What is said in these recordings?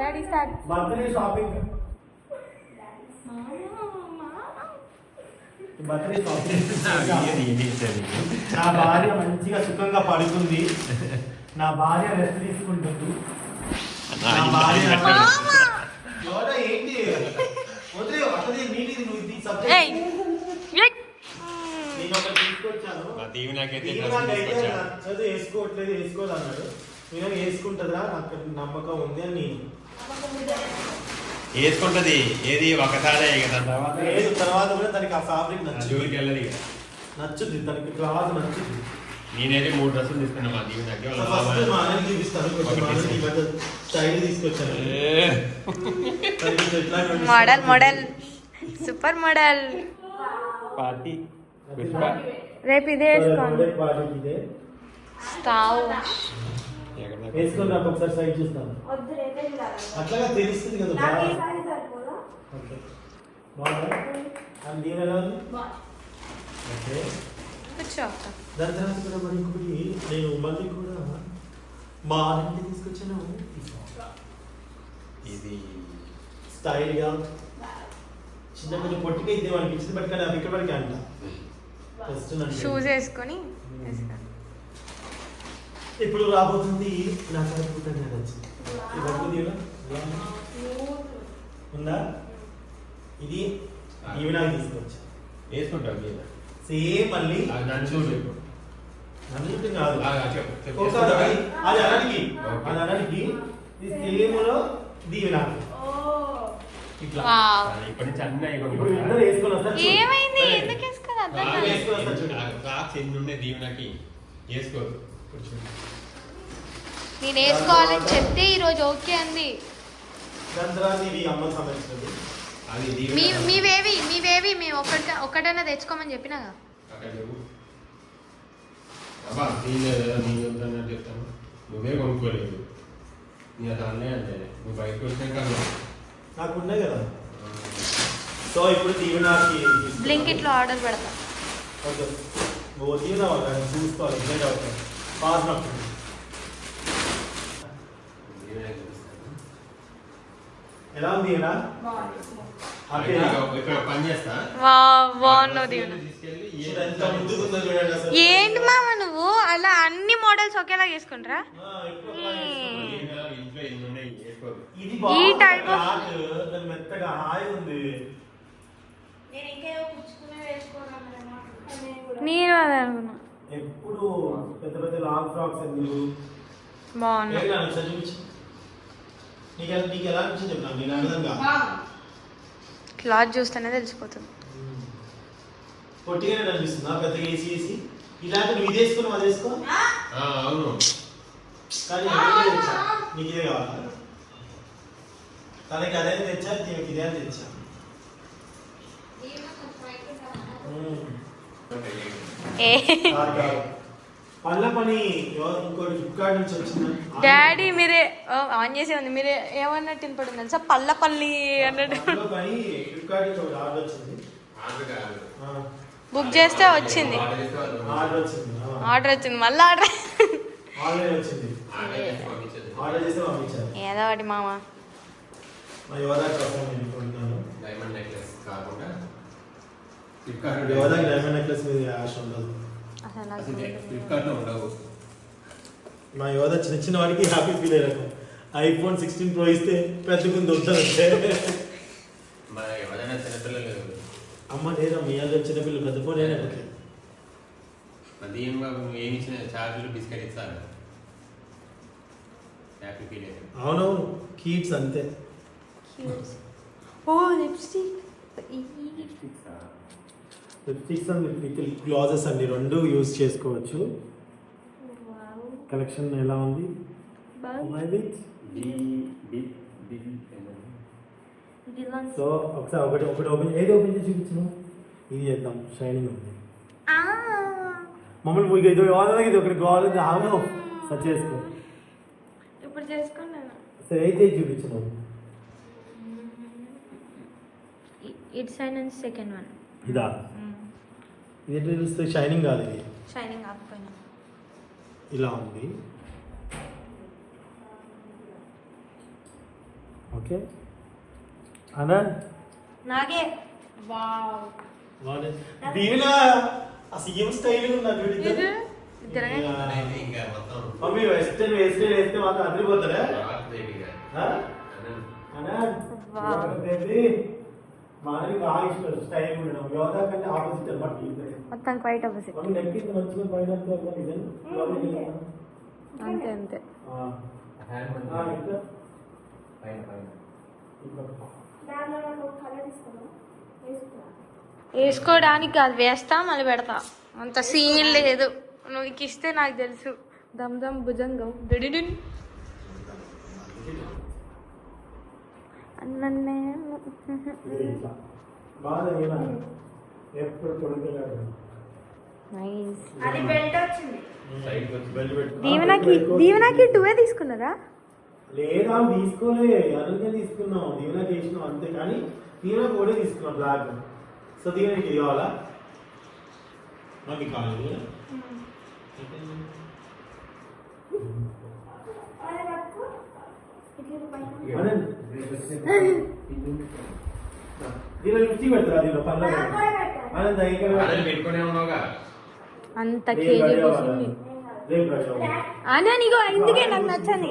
Ready start birthday shopping. Birthday shopping. నా భార్య మంచిగా సుఖంగా పడుకుంది. నా భార్య రెస్ట్ తీసుకుంటుంది. నా భార్య ఏంటి? వదిలే అసలు నీటిది నువ్వు ఇది ఏయ్ సబ్జెక్ట్. ఏయ్. నేను ఒకటి తీసుకొచ్చాను. నాకైతే వేసుకోవట్లేదు వేసుకోదు అన్నాడు నేను వేసుకుంటుందా నాకు నమ్మకం ఉంది అని వేసుకుంటది ఏది? ఒకసారి కదా తర్వాత లేదు తర్వాత కూడా తనకి ఆ ఫ్యాబ్రిక్ జోలికి వెళ్ళదు ఇక. నచ్చుద్ది తనకి క్లాత్ నచ్చుద్ది. నేనైతే మూడు డ్రెస్సులు తీసుకున్నా మా దీవెనకి వాళ్ళ ఫస్ట్ మా మామ ఆయనకి చూపిస్తాను కొంచెం ఒకటి మా ఆయనకి ఈ మధ్య స్టైల్ తీసుకొచ్చాను. ఏ, తనకి కొంచెం ఇట్లాంటి ఇష్టం. Model. Model super model. Party. రేపు ఇదే ఇదే. స్టవ్. వేసుకొని నాకు ఒకసారి సైడ్ చూస్తాను. అట్లాగా తెలుస్తుంది కదా బాగా. ఓకే. బాగుందా? అండ్ దీని ఎలా ఉంది? ఓకే. కూర్చో అక్క. దాని తర్వాత కూడా మరి ఇంకొకటి నేను మళ్ళీ కూడా మా ఇంటికి తీసుకొచ్చాను. ఇది స్టైల్గా చిన్న కొంచెం పొట్టిగా ఇద్దాం అనిపించింది బట్ కానీ అది ఇక్కడ వరకే అంట షూస్ వేసుకొని వేసుకోండి. ఇప్పుడు రాబోతుంది నా సరిపోతా వచ్చింది ఈ వర్క్ దీవెన ఎలా ఉంది? ఇది ఈవినాకి తీసుకొచ్చా వేసుకుంటావు దీవెన. సేమ్ మళ్ళీ చూడు నన్ను కాదు. ఒకసారి అది ఓకే. అది అనడానికి ఇది సేమ్లో దీవెన ఇట్లా ఇప్పటి నుంచి అన్నీ ఇప్పుడు ఇద్దరు వేసుకొని వస్తారు చూడు. ఏమైంది. ఎందుకు వేసుకోదు అర్థం బాగా కాలేదు. వేసుకో, ఆ క్లాత్స్ ఎన్ని ఉన్నాయి. నేను వేసుకోవాలని చెప్తే ఈ రోజు ఓకే అంది. మీ మీవేవి మీవేవి మేము ఒకటి ఒకటైనా తెచ్చుకోమని చెప్పినాగా చెప్తాను. నువ్వే కొనుక్కోలేదు. నీ అది అన్నీ అంటే నువ్వు బయటకు వచ్చినాక. నాకు ఉన్నాయి కదా. సో ఇప్పుడు దీవెనకి బ్లింకిట్లో ఆర్డర్ పెడతా. ఓకే. ఓ దీవెన వాళ్ళు చూసుకోవాలి అవుతుంది చూపిస్తాను. ఎలా ఉంది అసలు. ఏంటి మామ నువ్వు? అలా అన్ని మోడల్స్ ఒకేలా చేసుకుంటారా ఈ మెత్తగా హాయి ఉంది. నేను అదే అనుకున్నా. ఎప్పుడు పెద్ద పెద్ద లాంగ్ ఫ్రాక్స్ ఎందుకు? బాగున్నా ఏంటి నాన్న ఒకసారి చూపించు. నీకు ఎలా- నీకు ఎలా అనిపించింది చెప్పు నాకు నేను అర్థంగా? క్లాత్ చూస్తేనే తెలిసిపోతుంది. పొట్టిగానే అనిపిస్తుందా పెద్దగా వేసి వేసి ఇలాంటి నువ్వు ఇది వేసుకుని అది వేసుకో? ఆ, అవును. కానీ నీకు ఇదే కావాలా? తనకి అదే తెచ్చా? నీకు ఇదే తెచ్చా? డాడీ మీరే ఆన్ చేసే ఉంది. మీరే ఏమన్నట్టు వినపడింది తెలుసా? పల్ల పల్లి అన్నట్టు బుక్ చేస్తే వచ్చింది. ఆర్డర్ వచ్చింది. ఆ, ఆర్డర్ వచ్చింది. మళ్ళీ ఆర్డర్ ఏదో ఒకటి మామ. డైమండ్ నెక్లెస్ కాకుండా ఫ్లిప్కార్ట్ నెక్లెస్ మీద ఆశ ఉండదు? ఫ్లిప్కార్ట్లో ఉండవు. మా యోధ చిన్న చిన్న వాడికి హ్యాపీ ఫీల్ అయ్యారు ఐఫోన్ సిక్స్టీన్ ప్రో ఇస్తే పెద్దకుంది వద్దంటే మరి ఎవరైనా చిన్నపిల్లలు అమ్మ లేదా మీ అందరు చిన్నపిల్లలు పెద్ద ఫోన్ అయినా ఓకే. నువ్వు ఏమి ఇచ్చిన చార్జీలు బిస్కెట్ ఇస్తారు? హ్యాపీ ఫీల్ అవునవును కీట్స్ అంతే. ఓ lipstick lipsticks and lipstick glasses అండి రెండు యూజ్ చేసుకోవచ్చు. కలెక్షన్ ఎలా ఉంది? సో ఒకసారి ఒకటి ఒకటి ఓపెన్ ఏది ఓపెన్ చేసి చూపించను? ఇది చేద్దాం షైనింగ్ ఉంది. మమ్మల్ని మీకు ఇది ఇది ఒకటి కావాలని ఆమె సర్చ్ చేసుకో. ఇప్పుడు చేసుకున్నాను సరే అయితే చూపించను? It's and second one. ఇదా? ఇది ఎట్లా చూస్తే షైనింగ్ కాదు ఇది. షైనింగ్ ఇలా ఉంది. ఓకే. అనంత్. నాకే వావ్. దీవెన ఆ సీఎం స్టైల్ ఉన్నా చూడు ఇది ఇద్దరు. తిరగండి అదైతే ఇంకా మొత్తం. మమ్మీ వెస్టర్న్ వెస్టర్న్ వేస్తే మాత్రం? అనంత్. బేబీ మనకి బాగా ఇష్టం స్టైల్ ఉండడం. యోగా కంటే ఆపోజిట్ అనమాట ఇద్దరు. మొత్తం క్వైట్ ఆపోజిట్ మంచిగా పైన అంతే అంతే. వేసుకోవడానికి కాదు వేస్తా మళ్ళీ పెడతా. అంత సీన్ లేదు. నువ్వు ఇస్తే నాకు తెలుసు. దమ్ దమ్ భుజంగం. డిడిడిన్ అన్నన్నే ఇది ఇట్లా బాగా ఏనా ఎప్పుడు పొడుగులాడు నైస్ అది బెల్ట్ వచ్చింది సైడ్కి వచ్చి బెల్ట్ పెట్టు దీవెనకి దీవెనకి టూవే తీసుకున్నారా? లేదా తీసుకోలే అరుణ్గా తీసుకున్నాం. దీవెన చేసినాం అంతే కానీ దీవెన కూడా తీసుకున్నాం బ్లాక్ సో దీవెనకి ఇది కావాలా నాకు కావాలి అది. అంత కేజీ అవ్వాలి. అన్న నీకు ఇందుకే నాకు నచ్చని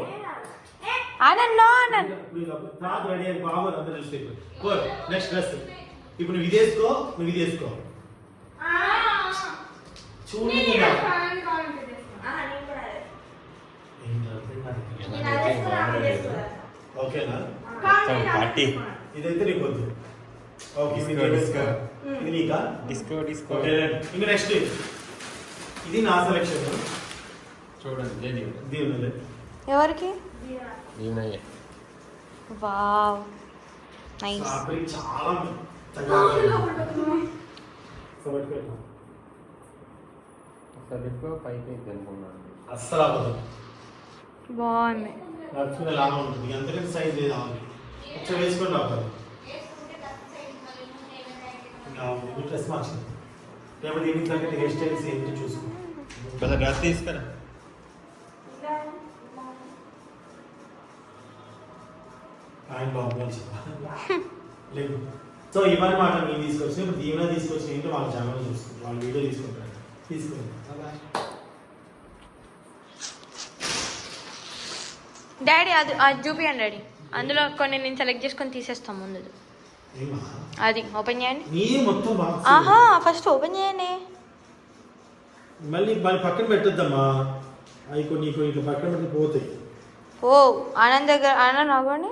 Anand no Anand next dress ఇప్పుడు నువ్వు ఇది వేసుకో నువ్వు ఇది వేసుకో. ఓకేనా పార్టీ. ఇదైతే నీకు వద్దు. Okay disco. ఇది నీకా? డిస్కో డిస్కో ఓకే ఇంకా నెక్స్ట్ ఇది నా సెలెక్షన్ చూడండి జై దీవెన. దీవుని ఎవరికి? దీవెన. దీవెనయ్యే. వావ్. నైస్ ఫ్యాబ్రిక్ చాలా. ఒకసారి పెట్టుకో పైకి అనుకున్నాను అస్సలు బాగుంది. లాగా ఉంటుంది. ఎంతకంటే సైజ్ లేదు ఒకసారి వేసుకోండి అవ్వదు డ్రెస్ మార్చింది లేకపోతే దీనికి తగ్గట్టు హెయిర్ స్టైల్స్ ఏంటి చూసుకో డ్రెస్ తీసుకురా. ఆయన బాబు లేదు. సో ఇవన్నీ మాట నేను తీసుకొచ్చి ఇప్పుడు దీవెన తీసుకొచ్చి ఏంటో వాళ్ళ ఛానల్ చూస్తుంది వాళ్ళ వీడియో తీసుకుంటారు. తీసుకోండి డాడీ అది అది చూపియండి డాడీ అందులో కొన్ని నేను సెలెక్ట్ చేసుకొని తీసేస్తాం ముందు. అది ఓపెన్ చేయండి. నీ మొత్తం బాగా ఆహా ఫస్ట్ ఓపెన్ చేయండి. మళ్ళీ మళ్ళీ పక్కన పెట్టొద్దమ్మా. అవి కొన్ని కొన్ని ఇట్లా పక్కన పెట్టి పోతాయి. ఓ ఆనంద్ దగ్గర ఆనంద్ అవ్వండి.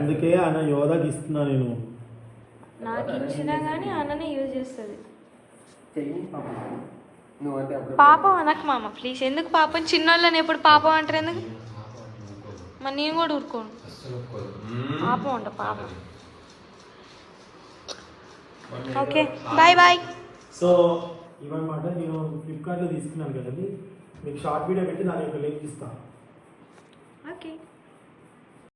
అందుకే ఆయన యోధాకి ఇస్తున్నా నేను. నాకు ఇచ్చినా కానీ అన్ననే యూజ్ చేస్తుంది. పాపం అనకు మామ ప్లీజ్ ఎందుకు పాపం? చిన్నోళ్ళని ఎప్పుడు పాపం అంటారు ఎందుకు? మరి నేను కూడా ఊరుకోను. పాపం అంట పాపం. ఓకే బాయ్ బాయ్ సో ఇవన్నమాట నేను ఫ్లిప్కార్ట్లో తీసుకున్నాను కదండి. మీకు షార్ట్ వీడియో పెట్టి దాని యొక్క లింక్ ఇస్తాను ఓకే